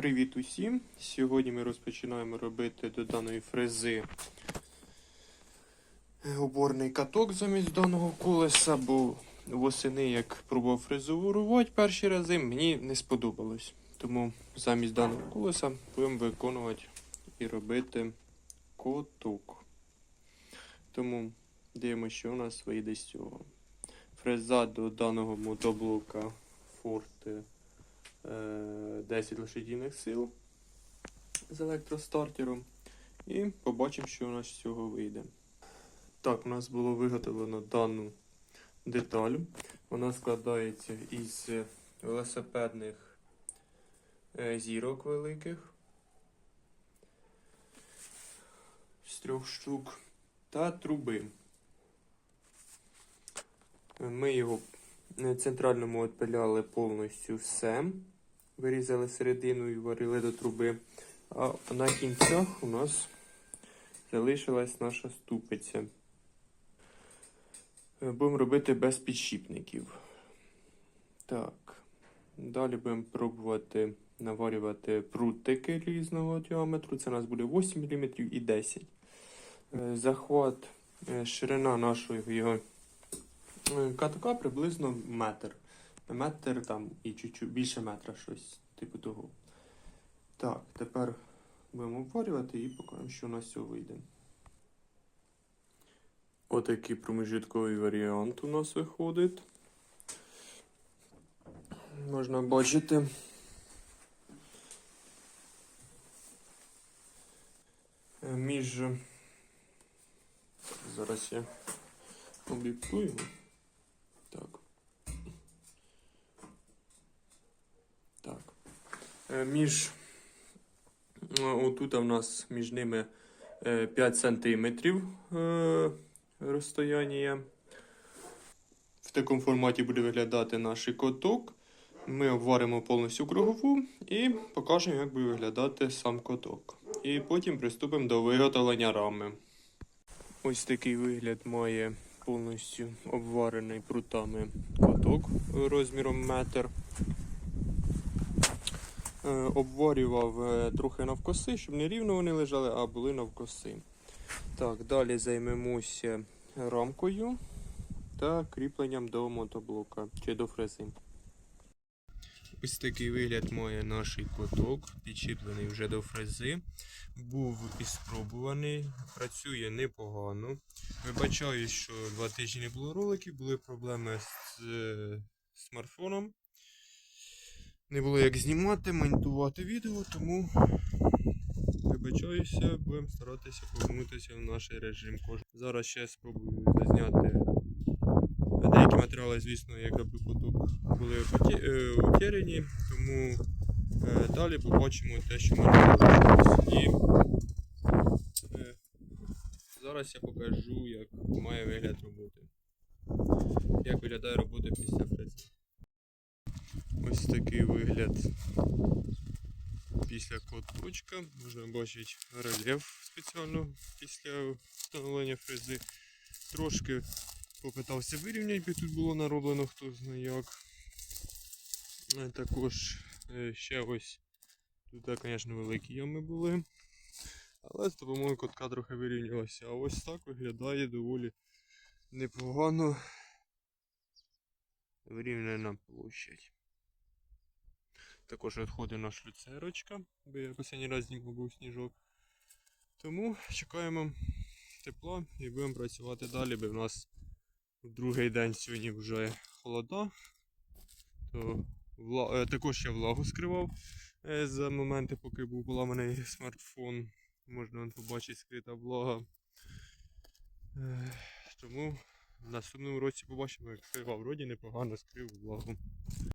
Привіт усім! Сьогодні ми розпочинаємо робити до даної фрези оборний каток замість даного колеса, бо восени, як пробував фрезурувати перші рази, мені не сподобалось. Тому замість даного колеса будемо виконувати і робити коток. Тому дивимося, що у нас вийде з цього. Фреза до даного мотоблока Forte 10 лошадіних сил з електростартером. І побачимо, що у нас з цього вийде. Так, у нас було виготовлено дану деталь. Вона складається із велосипедних е, зірок великих з трьох штук та труби. Ми його на центральному відпиляли повністю все. Вирізали середину і варили до труби. А на кінцях у нас залишилась наша ступиця. Е, Будемо робити без підшипників. Так. Далі будемо пробувати наварювати прутики різного діаметру. Це у нас буде 8 мм і 10 Е, Захват, е, ширина нашого його Е, приблизно метр. Метр там і чуть-чуть більше метра щось типу того. Так, тепер будемо обварювати і покажемо, що у нас цього вийде. Отакий промежутковий варіант у нас виходить. Можна бачити. Е, Між. Зараз я об'єктую. його. Так. Так. Е, Між. е, Отут у нас між ними е, 5 сантиметрів е, розстояння. В такому форматі буде виглядати наш коток. Ми обваримо повністю кругову і покажемо, як буде виглядати сам коток. І потім приступимо до виготовлення рами. Ось такий вигляд має повністю обварений прутами коток розміром метр. Е, Обварював е, трохи навкоси, щоб не рівно вони лежали, а були навкоси. Так, далі займемося рамкою та кріпленням до мотоблока чи до фрези. Ось такий вигляд має наш коток, підчіплений вже до фрези. Був і спробуваний, працює непогано. Вибачаю, що два тижні не було роликів, були проблеми з е, смартфоном. Не було як знімати, монтувати відео, тому вибачаюся, будемо старатися повернутися в наш режим. Зараз ще спробую зазняти деякі матеріали, звісно, як аби поток були е, утеряні, тому е, далі побачимо те, що ми робимо. І е, зараз я покажу, як має вигляд роботи. Як виглядає робота після фрези. Ось такий вигляд після коточка. Можна бачити рельєф спеціально після встановлення фрези. Трошки попитався вирівняти, бо тут було нароблено хто знає як. Е, Також е, ще ось тут, звісно, великі ями були. Але з допомогою котка трохи вирівнялося. А ось так виглядає доволі непогано вирівняна площадь. Також відходить наша люцерочка, бо я останній раз знімав був сніжок. Тому чекаємо тепла і будемо працювати далі, бо в нас другий день сьогодні вже холода. То вла... е, також я влагу скривав е, за моменти, поки був поламаний смартфон. Можна побачити скрита влага. Е, Тому в наступному році побачимо, як скривав. Вроді непогано скрив влагу.